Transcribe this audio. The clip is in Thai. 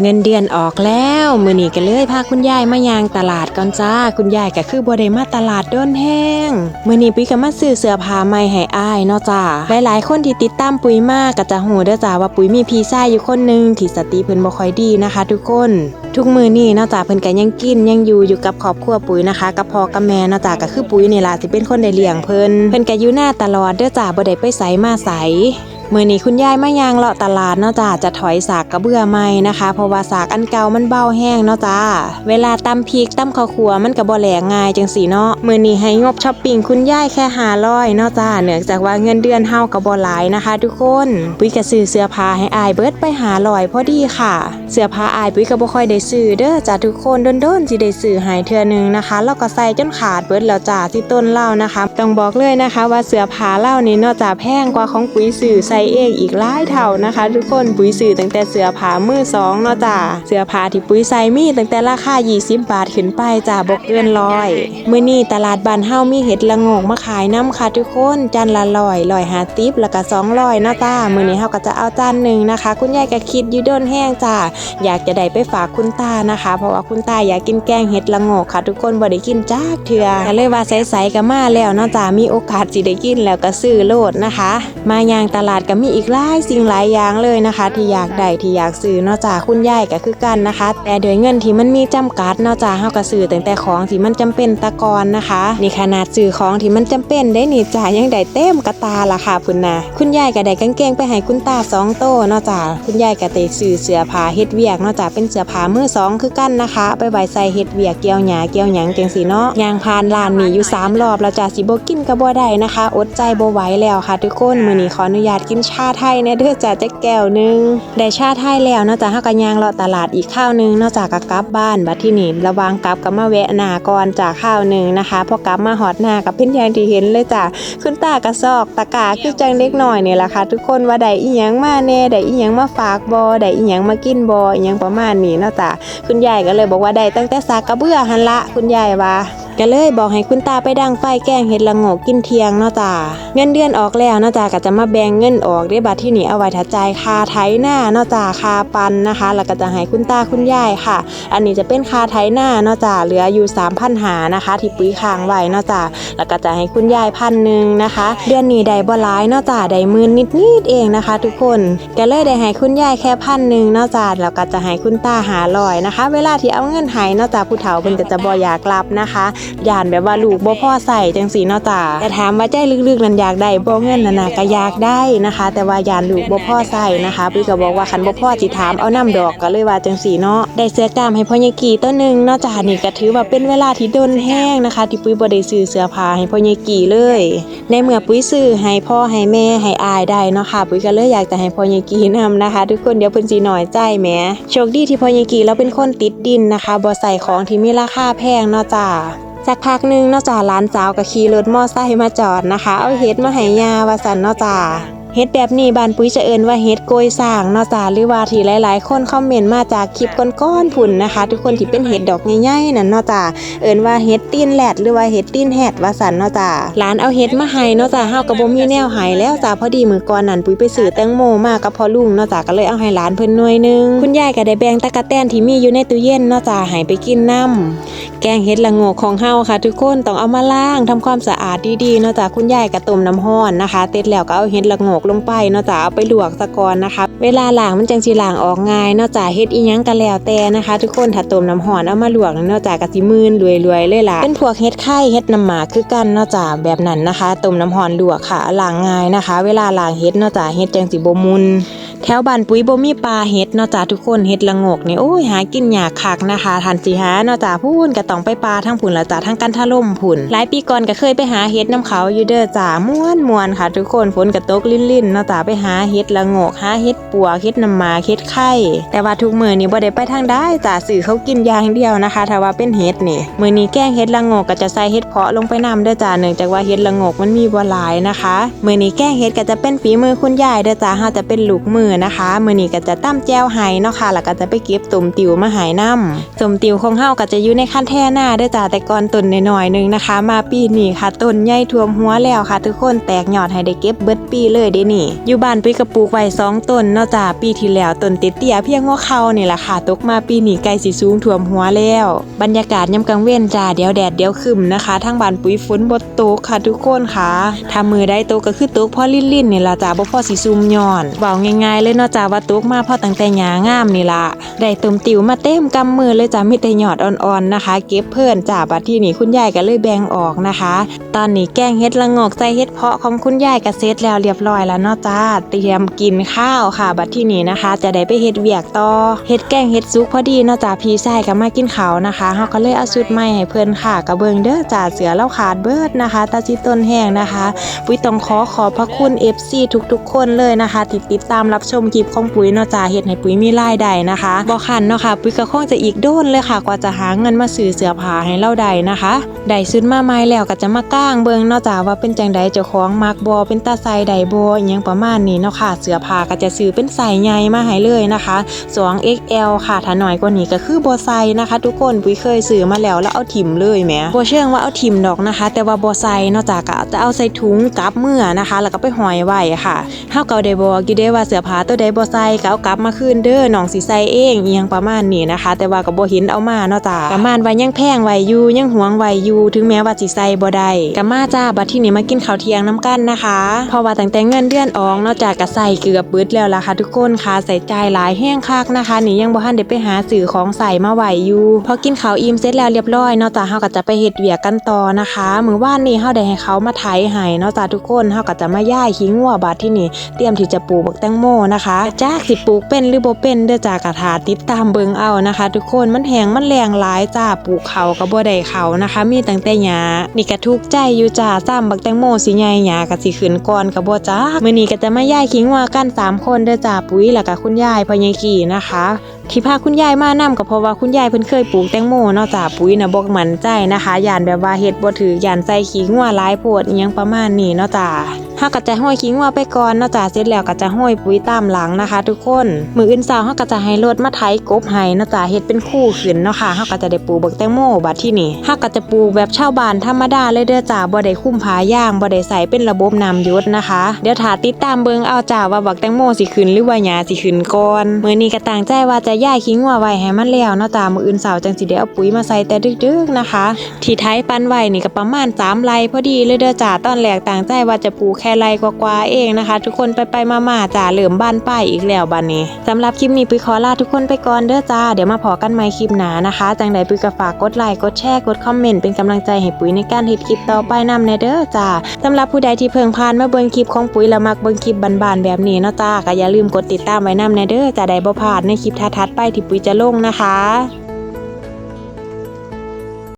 เงินเดือนออกแล้วมื้อนี้ก็เลยพาคุณยายมายางตลาดก่อนจ้า คุณยายก็คือบ่ได้มาตลาดโดนแห้งมื้อนี้ปุ้ยก็มาซื้อเสื้อผ้าใหม่ให้อ้ายเนาะจ้าหลายๆคนที่ติดตามปุ้ยมากก็จะฮู้เด้อจ้าว่าปุ้ยมีพี่ชายอยู่คนหนึงที่สติเพิ่นบ่ค่อยดีนะคะ ทุกคน ทุกมื้อนี้เนาะจ้าเพิ่นก็ยังกินยังอยู่อยู่กับครอบครัวปุ้ยนะคะกับพ่อกับแม่เนาะจ้าก็คือปุ้ยนี่ล่ะสิเป็นคนได้เลี้ยงเพิ่นเพิ่นก็อยู่หน้าตลอดเด้อจ้าบ่ได้ไปไสมาไส มื่อนี้คุณยายมายางเลาะตลาดเนาะจ้าจะถอยสากกระเบื้อใหม่นะคะ เพราะว่าสากอันเก่ามันเบาแห้งเนาะจ้าเวลาตำพริกตำข้าวขัวมันก็บ่แหลกง่ายจังสีเนาะมื่อนี้ให้งบช้อปปิ้งคุณยายแค่หาร้อยเนาะจ้าเนื่องจากว่าเงินเดือนเฮาก็บ่หลายนะคะ ทุกคนปุ้ยก็ซื้อเสื้อผ้าให้อายเบิดไปหาร้อยพอดีค่ะ เสื้อผ้าอายปุ้ยก็บ่ค่อยได้ซื้อเด้อจ้าทุกคนโดนๆสิได้ซื้อให้เทื่อหนึงนะคะแล้วก็ใส่จนขาดเบิดแล้วจ้าที่ต้นเล่านะคะ ต้องบอกเลยนะคะว่าเสื้อผ้าเล่านี่เนาะจ้าแพงกว่าของปุ้ยซื้อใส่เองอีกหลายเท่านะคะ ทุกคนปุ้ยซื้อตั้งแต่เสื้อผ้ามือสองนาะจ้าเสื้อผ้าที่ปุ้ยใส่มีตั้งแต่ราคา 20 บาทขึ้นไปจ้าบ่เกินร้อยมื้อนี้ตลาดบ้านเฮามีเห็ดละโงมาขายน้ำค่ะทุกคนจานละร้อยร้อยหาสิบแล้วก็200เนาะจ้ามื้อนี้เฮาก็จะเอาจานหนึ่งนะคะ คุณยายก็คิดยู่โดนแห้งจ้าอยากจะได้ไปฝากคุณตานะคะ เพราะว่าคุณตาอยากกินแกงเห็ดละโงค่ะ ทุกคนบ่ได้กินจ้ากเถื่อก็เลยว่าใสๆก็มาแล้วเนาะจ้ามีโอกาสสิได้กินแล้วก็ซื้อโลดนะคะ มายางตลาดก็มีอีกหลายสิ่งหลายอย่างเลยนะคะ ที่อยากได้ที่อยากซื้อนาะจ้าคุณยายก็คือกันนะคะ แต่โดยเงินที่มันมีจำกัดเนาะจ้าเฮาก็ซื้อแต่แต่ของที่มันจำเป็นตะกอนนะคะนี่ขนาดซื้อของที่มันจำเป็นได้นี่จ้ายังได้เต็มกระตาละค่ะพุ่นนะคุณยายก็ได้กางเกงไปให้คุณตาสองโตเนาะจ้าคุณยายก็ได้ซื้อเสื้อผ้าเฮ็ดเวียกเนาะจ้าเป็นเสื้อผ้ามือสองคือกันนะคะ ไปไว้ใส่เฮ็ดเวียกเกี่ยวหญ้าเกี่ยวหยังจังสีเนาะยางพานลานนี่อยู่สามรอบแล้วจ้าสิบ่กินก็บ่ได้นะคะ อดใจบ่ไหวแล้วค่ะ ทุกคนมื้อนี้ขออนุญาตกินชาไทยแน่เด้อจ้าจักแก้วหนึงได้ชาไทยแล้วเนาะจ้าเฮาก็ย่างเลาะตลาดอีกข้าวหนึงเนาะจ้าก็กลับบ้านบัดที่นี่ระหวางกลับก็มาแวะหน้าก่อนจากข้าวหนึงนะคะพอกลับมาฮอดหน้าก็เป็นอย่างที่เห็นเลยจ้าคุณตากระซอกตะกาคือจังเล็กหน่อยนี่ล่ะค่ะ ทุกคนว่าได้อีหยังมาแน่ได้อีหยังมาฝากบ่ได้อีหยังมากินบ่อีหยังประมาณนี้เนาะจ้าคุณยายก็เลยบอกว่าได้ตั้งแต่สากกระเบื้อหันละคุณยายว่า ก็เลยบอกให้คุณตาไปดังไฟแกงเห็ดละโงกกินเทียงเนาะจ้าเงินเดือนออกแล้วเนาะจ้าก็จะมาแบ่งเงินออกได้บัตรที่หนีเอาไว้ถัดใจคาไถหน้าเนาะจ้าคาปันนะคะ แล้วก็จะให้คุณตาคุณยายค่ะ อันนี้จะเป็นคาไถหน้าเนาะจ้าเหลืออยู่3 0 0หานะคะ ที่ปุ้ยค้างไว้เนาะจ้าแล้วก็จะให้คุณยายพันหนึ่งนะคะ เดือนนี้ได้บ่หลายเนาะจ้าได้มื่นนิดๆเองนะคะ ทุกคนก็เลยได้ให้คุณยายแค่พันหนึ่งเนาะจ้าแล้วก็จะให้คุณตาหาลอยนะคะ เวลาที่เอาเงินให้เนาะจ้าผู้เฒ่าเพิ่นก็จะบ่อยากรับนะคะย่านแบบว่าลูกบ่พ่อใส่จังสีเนาะจ้าแต่ถามว่าใจลึกๆนั้นอยากได้บ่เงินนั่นน่ะก็อยากได้นะคะ แต่ว่าย่านลูกบ่พ่อใส่นะคะพี่ก็บอกว่าคันบ่พ่อสิถามเอาน้ำดอกก็เลยว่าจังสีเนาะได้เสื้อกล้ามให้พ่อยายกี่ตัวหนึงเนาะจ้านี่ก็ถือว่าเป็นเวลาที่โดนแห้งนะคะ ที่ปุ้ยบ่ได้ซื้อเสื้อผ้าให้พ่อยายกี่เลย ในเมื่อปุ้ยซื้อให้พ่อให้แม่ให้อายได้เนาะค่ะปุ้ยก็เลยอยากจะให้พ่อยายกี่นํนะคะ ทุกคนเดี๋ยวเพิ่นสิน้อยใจแหมโชคดีที่พ่อยายกี่เราเป็นคนติดดินนะคะบ่ใส่ของที่มีราคาแพงเนาะจ้าสักพักหนึงเนาะจ้าหลานสาวก็ขี่รถมอไซค์มาจอดนะคะ เอาเฮ็ดมาให้ยาว่าสันเนาะจ้าเฮ็ดแบบนี้บานปุ้ยจะเอินว่าเฮ็ดโกยสร้างเนาะจ้าหรือว่าที่หลาย ๆ คนคอมเมนต์มาจากคลิปก้อนๆผุ่นนะคะ ทุกคนที่เป็นเห็ดดอกใหญ่ๆนั่นเนาะจ้าเอินว่าเฮ็ดตีนแหลดหรือว่าเฮ็ดตีนแหดว่าสันเนาะจ้าหลานเอาเฮ็ดมาให้เนาะจ้าเฮาก็บ่มีแนวให้แล้วจ้าพอดีมือก่อนนั่นปุ้ยไปซื้อแตงโมมากับพ่อลุงเนาะจ้าก็เลยเอาให้หลานเพิ่นหน่วยนึงคุณยายก็ได้แบ่งตะกะแตนที่มีอยู่ในตู้เย็นเนาะจ้าให้ไปกินน้ำ แกงเห็ดละงกของเฮาค่ะ ทุกคนต้องเอามาล้างทำความสะอาดดีๆเนาะจ้ะคุณยายก็ต้มน้ำร้อนนะคะเสร็จแล้วก็เอาเห็ดละงกลงไปเนาะจ้ะเอาไปลวกซะก่อนนะคะ เวลาล้างมันจังสิล้างออกง่ายเนาะจ้ะเฮ็ดอีหยังก็แล้วแต่นะคะ ทุกคนถ้าต้มน้ำร้อนเอามาลวกเนาะจ้ะก็สิมื่นรวยๆเลยล่ะเป็นพวกเห็ดไข่เห็ดน้ำหมาคือกันเนาะจ้ะแบบนั้นนะคะต้มน้ำร้อนลวกค่ะล้างง่ายนะคะ เวลาล้างเห็ดเนาะจ้ะเห็ดจังสิบ่มุน แถวบ้านปุ้ยบ่มีปลาเฮ็ดเนาะจ้าทุกคนเฮ็ดละงกนี่โอ้ยหากินยากคักนะคะทันสิหาเนาะจ้าพูนก็ต้องไปปลาทั้งผุนแล้วจ้าทั้งกันทะล่มผุนหลายปีก่อนก็เคยไปหาเฮ็ดน้ำเขาอยู่เด้อจ้าม่วนม่วนค่ะ ทุกคนฝนก็ตกลิ่นๆเนาะจ้าไปหาเฮ็ดละงกหาเฮ็ดปัวเฮ็ดน้ำมาเฮ็ดไข่แต่ว่าทุกมือนี่บ่ได้ไปทางใดจ้าสื่อเขากินยางเดียวนะคะถ้าว่าเป็นเฮ็ดนี่มือนี้แกงเฮ็ดละงกก็จะใส่เฮ็ดเพาะลงไปนํเด้อจ้าเนื่องจากว่าเฮ็ดละงกมันมีบ่หลายนะคะมือนี้แกงเฮ็ดก็จะเป็นฝีมือคุณยายเด้อจ้าเฮาจะเป็นลูกมืออนะคะมือนี้ก็จะตั้มแจวให้เนาะค่ะแล้วก็จะไปเก็บตุ่มติวมาหายน้ำตุ่มติวของเฮาก็จะอยู่ในคันแท่หน้าด้อจ้าแต่ก่อนต้นน้อยๆหนึงนะคะ มาปีนี้ค่ะต้นใหญ่ท่วมหัวแล้วค่ะ ทุกคนแตกยอดให้ได้เก็บเบิดปีเลยเด้นี่ อยู่บ้านปุ้ยกระปูกไว้สองต้นเนาะจ้าปีที่แล้วต้นเตี้ยเพียงหัวเขานี่แหละค่ะตกมาปีนี้ใกลสิสูงท่วมหัวแล้ว บรรยากาศยามกลางเว้นจ้าเดี๋ยวแดดเดี๋ยวคึมนะคะทั้งบ้านปุ้ยฝนบ่ตกค่ะทุกคนค่ะถ้ามือได้โตก็คือตกพอลิ่นๆนี่ละจ้าบ่พอสิซุ่มย้อนเว้าง่ายเลยเนาะจ้าว่าตกมาพอตั้งแต่หญ้างามนี่ละได้ต้มติ๋วมาเต็มกำมือเลยจ้ามีแต่ยอดอ่อนๆนะคะ เก็บเพิ่อนจ้าบัดที่นี่คุณยายก็เลยแบ่งออกนะคะ ตอนนี้แกงเฮ็ดละโงกใส่เฮ็ดเพาะของคุณยายก็เสร็จแล้วเรียบร้อยแล้วเนาะจ้าเตรียมกินข้าวค่ะ บัดที่นี่นะคะ จะได้ไปเฮ็ดเวียกต่อเฮ็ดแกงเฮ็ดซุกพอดีเนาะจ้าพี่ชายก็มากินข้าวนะคะเฮาก็เลยเอาชุดใหม่ให้เพิ่อนค่ะกระเบิงเด้อจ้าเสือเล่าขาดเบิดนะคะ ตาจิต้นแห้งนะคะปุ้ยต้องขอขอบพระคุณ FC ทุกๆ คนเลยนะคะที่ติดตามรับชมคลิปของปุ้ยเนาะจ้าเฮ็ดให้ปุ้ยมีรายได้นะคะบ่คันเนาะค่ะ ปุ้ยก็คงจะอีกโดนเลยค่ะ กว่าจะหาเงินมาซื้อเสื้อผ้าให้เราได้นะคะได้ซื้อมาใหม่แล้วก็จะมาก้างเบิงเนาะจ้าว่าเป็นจังใดเจ้าของมักบ่เป็นตาใส่ใดบ่อิหยังประมาณนี้เนาะค่ะ เสื้อผ้าก็จะซื้อเป็นใสใหญ่มาให้เลยนะคะ 2XL ค่ะถ้าน้อยกว่านี้ก็คือบ่ใส่นะคะ ทุกคนปุ้ยเคยซื้อมาแล้วแล้วเอาถิ่มเลยแหมบ่เชิงว่าเอาถิ่มดอกนะคะ แต่ว่าบ่ใส่เนาะจ้าก็จะเอาใส่ถุงกับเมื่อนะคะ แล้วก็ไปห้อยไว้ค่ะเฮาก็ได้บอกอยู่เด้ว่าเสื้อผ้าตัวใดบ่ใส่ก็เอากลับมาคืนเด้อน้องสิใส่เองเอียงประมาณนี้นะคะ แต่ว่าก็บ่เห็นเอามาเนาะจ้าประมาณว่ายังแพงไว้อยู่ยังหวงไว้อยู่ถึงแม้ว่าสิใส่บ่ได้ก็มาจ้าบัดที่นี้มากินข้าวเที่ยงน้ำกันนะคะเพราะว่าตั้งแต่เงินเดือนออกเนาะจ้าก็ใส่เกือบเบิดแล้วล่ะค่ะทุกคนค่ะใส่ใจหลายแห้งคักนะคะนี่ยังบ่ทันได้ไปหาซื้อของใส่มาไหวอยู่พอกินข้าวอิ่มเสร็จแล้วเรียบร้อยเนาะจ้าเฮาก็จะไปเฮ็ดเวียกกันต่อนะคะมื้อวานนี้เฮาได้ให้เขามาไถให้เนาะจ้าทุกคนเฮาก็จะมาย่ายขี้งัวบาดที่นี่เตรียมที่จะปลูกบักแตงโมนะคะจาสิปลูกเป็นหรือบ่เป็นเด้อจากกระทาติดตามเบิงเอานะคะ ทุกคนมันแหงมันแรงหลายจ้าปลูกเขาก็บ่ได้เขานะคะ มีตั้งแต่หญ้านี่ก็ทุกใจอยู่จ้าซ้ำบักแตงโมสิใหญ่หญ้าก็สิขึ้นก่อนก็บ่จ้ามื้อนี้ก็จะมาย่ายขี้งัวกันสามคนเด้อจ้าปุ๋ยแล้วก็คุณยายพ่อใหญ่กี่นะคะที่พาคุณยายมานํก็เพราะว่าคุณยายเพิ่นเคยปลูกแตงโมเนาะจ้าปุ๋ยน่ะบ่มั่นใจนะคะยานแบบว่าเฮ็ดบ่ถือยานใส่ขี้งัวหลายโพดอีหยังประมาณนี้เนาะจ้า เฮาก็จะห้อยขี้งัวไปก่อนนาะจ้าเสร็จแล้วก็จะห้อยปุ๋ยตามหลังนะคะ ทุกคนมืออื่นเช้าเฮาก็จะให้รถมาไถกบให้นาะจ้าเฮ็ดเป็นคู่ขึ้นเนาะค่ะเฮาก็จะได้ปลูกบักแตงโมบัดที่นี่เฮาก็จะปลูกแบบชาวบ้านธรรมดาเลยเด้อจ้าบ่ได้คุ้มผาย่างบ่ได้ใส่เป็นระบบน้ำหยศนะคะ เดี๋ยวถ้าติดตามเบิงเอาจ้าว่าบักแตงโมสิขึ้นหรือว่าหญ้าสิขึ้นก่อนมื้อนี้ก็ตั้งใจว่าจะย้ายขี้งัวไว้ให้มันแล้วเนาะจ้ามื้ออื่นเช้าจังสิได้เอาปุ๋ยมาใส่แต่ดึกๆนะคะ ที่ไทยปันไว้นี่ก็ประมาณ3ไร่พอดีเลยเด้อจ้าตอนแรกตั้งใจว่าจะปลูกแค่ไรกว่าๆเองนะคะ ทุกคนไปๆมาๆจ้าเริ่อมบ้านป้ายอีกแล้วบัดนี้สำหรับคลิปนี้ปุ้ยขอลาทุกคนไปก่อนเด้อจ้าเดี๋ยวมาพอกันใหม่คลิปหน้านะคะจังใดปุ้ยก็ฝากกดไลค์กดแชร์กดคอมเมนต์เป็นกำลังใจให้ปุ๋ยในการเฮ็ดคลิปต่อไปนำในเด้อจ้าสำหรับผู้ใดที่เพิ่งผ่านมาเบิ่งคลิปของปุ๋ยแล้วมักเบิ่งคลิปบานๆแบบนี้เนาะจ้าก็อย่าลืมกดติดตามไว้นำในเด้อจะได้บ่พลาดในคลิปถัดๆไปที่ปุ๋ยจะลงนะคะ